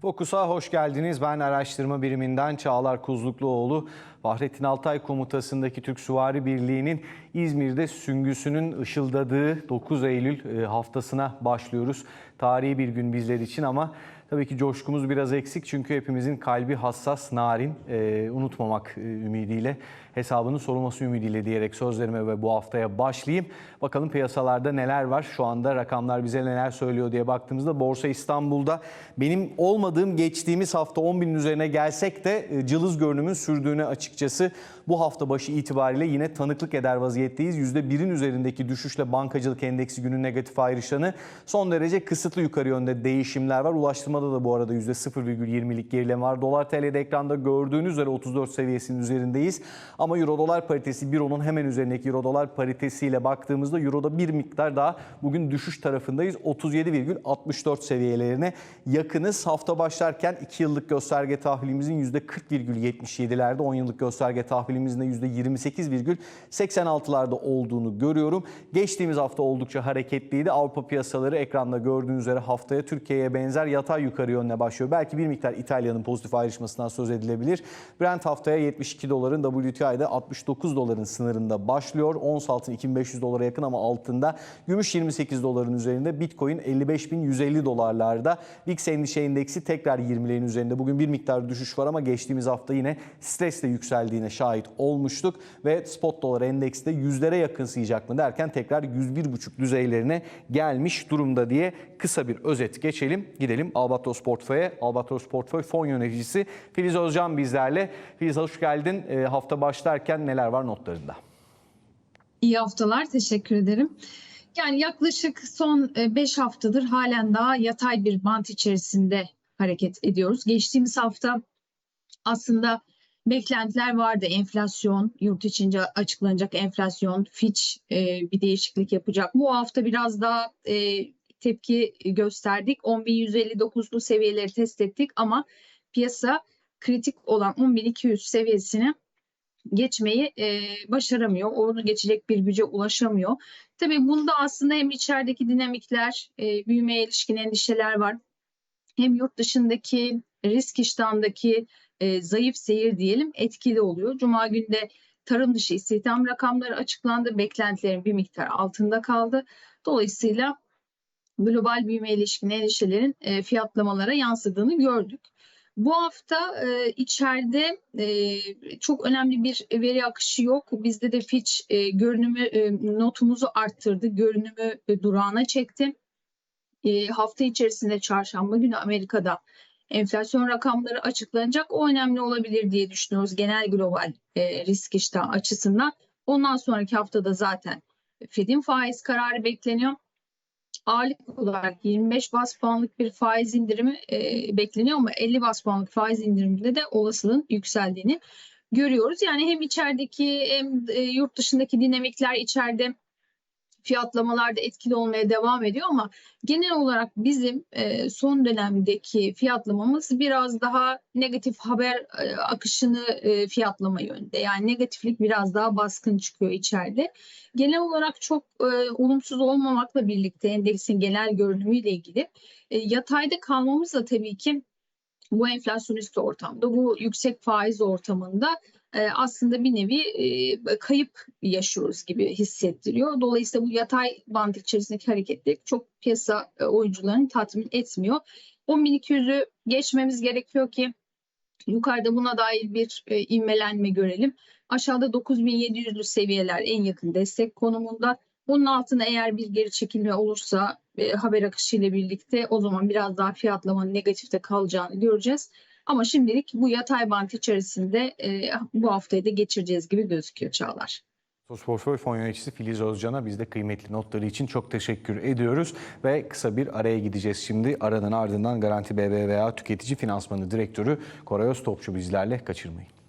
Fokus'a hoş geldiniz. Ben araştırma biriminden Çağlar Kuzlukluoğlu. Fahrettin Altay komutasındaki Türk Süvari Birliği'nin İzmir'de süngüsünün ışıldadığı 9 Eylül e, haftasına başlıyoruz. Tarihi bir gün bizler için ama tabii ki coşkumuz biraz eksik. Çünkü hepimizin kalbi hassas, narin, e, unutmamak e, ümidiyle, hesabının sorulması ümidiyle diyerek sözlerime ve bu haftaya başlayayım. Bakalım piyasalarda neler var? Şu anda rakamlar bize neler söylüyor diye baktığımızda Borsa İstanbul'da benim olmadığım geçtiğimiz hafta 10 binin üzerine gelsek de e, cılız görünümün sürdüğünü açıkçası bu hafta başı itibariyle yine tanıklık eder vaziyetteyiz. %1'in üzerindeki düşüşle bankacılık endeksi günün negatif ayrışanı son derece kısıtlı yukarı yönde değişimler var. Ulaştırmada da bu arada %0,20'lik gerileme var. Dolar TL'de ekranda gördüğünüz üzere 34 seviyesinin üzerindeyiz. Ama Euro dolar paritesi Euro'nun hemen üzerindeki Euro dolar paritesiyle baktığımızda Euro'da bir miktar daha bugün düşüş tarafındayız. 37,64 seviyelerine yakınız. Hafta başlarken 2 yıllık gösterge tahvilimizin %40,77'lerde, 10 yıllık gösterge tahvilimizin de %28,86'larda olduğunu görüyorum. Geçtiğimiz hafta oldukça hareketliydi. Avrupa piyasaları ekranda gördüğünüz üzere haftaya Türkiye'ye benzer yatay yukarı yönüne başlıyor. Belki bir miktar İtalya'nın pozitif ayrışmasından söz edilebilir. Brent haftaya 72 doların, WTI'de 69 doların sınırında başlıyor. Ons altın 2500 dolara yakın ama altında. Gümüş 28 doların üzerinde. Bitcoin 55.150 dolarlarda. VIX endişe endeksi tekrar 20'lerin üzerinde. Bugün bir miktar düşüş var ama geçtiğimiz hafta yine stresle yükseldiğine şahit olmuştuk. Ve spot dolar endeksi de yüzlere yakınsayacak mı derken tekrar 101,5 düzeylerine gelmiş durumda diye kısa bir özet geçelim. Gidelim Albatros Portföy'e. Albatros Portföy fon yöneticisi Filiz Özcan bizlerle. Filiz hoş geldin. E, hafta başlarken neler var notlarında? İyi haftalar, teşekkür ederim. Yani yaklaşık son 5 haftadır halen daha yatay bir bant içerisinde hareket ediyoruz. Geçtiğimiz hafta aslında beklentiler vardı. Enflasyon, yurt içince açıklanacak enflasyon, Fitch e, bir değişiklik yapacak. Bu hafta biraz daha e, tepki gösterdik. 10.159'lu seviyeleri test ettik ama piyasa kritik olan 10.200 seviyesini geçmeyi e, başaramıyor. Onu geçecek bir güce ulaşamıyor. Tabii bunda aslında hem içerideki dinamikler, e, büyümeye ilişkin endişeler var. Hem yurt dışındaki risk iştahındaki e, zayıf seyir diyelim etkili oluyor. Cuma günde tarım dışı istihdam rakamları açıklandı. Beklentilerin bir miktar altında kaldı. Dolayısıyla global büyüme ilişkin endişelerin e, fiyatlamalara yansıdığını gördük. Bu hafta e, içeride e, çok önemli bir veri akışı yok. Bizde de Fitch e, görünümü e, notumuzu arttırdı, görünümü e, durağına çekti. E, hafta içerisinde çarşamba günü Amerika'da enflasyon rakamları açıklanacak. O önemli olabilir diye düşünüyoruz genel global e, risk iştahı açısından. Ondan sonraki haftada zaten Fed'in faiz kararı bekleniyor ağırlık olarak 25 bas puanlık bir faiz indirimi e, bekleniyor ama 50 bas puanlık faiz indiriminde de olasılığın yükseldiğini görüyoruz. Yani hem içerideki hem e, yurt dışındaki dinamikler içeride fiyatlamalarda etkili olmaya devam ediyor ama genel olarak bizim e, son dönemdeki fiyatlamamız biraz daha negatif haber e, akışını e, fiyatlama yönünde. Yani negatiflik biraz daha baskın çıkıyor içeride. Genel olarak çok olumsuz olmamakla birlikte endeksin genel görünümüyle ilgili yatayda kalmamız da tabii ki bu enflasyonist ortamda, bu yüksek faiz ortamında aslında bir nevi kayıp yaşıyoruz gibi hissettiriyor. Dolayısıyla bu yatay band içerisindeki hareketlik çok piyasa oyuncularını tatmin etmiyor. 10.200'ü geçmemiz gerekiyor ki yukarıda buna dair bir e, ivmelenme görelim. Aşağıda 9.700'lü seviyeler en yakın destek konumunda. Bunun altına eğer bir geri çekilme olursa haber akışı ile birlikte o zaman biraz daha fiyatlamanın negatifte kalacağını göreceğiz. Ama şimdilik bu yatay bant içerisinde e, bu haftayı da geçireceğiz gibi gözüküyor Çağlar. Sos Portföy Fon Yöneticisi Filiz Özcan'a biz de kıymetli notları için çok teşekkür ediyoruz. Ve kısa bir araya gideceğiz şimdi. Aranın ardından Garanti BBVA Tüketici Finansmanı Direktörü Koray Öztopçu bizlerle kaçırmayın.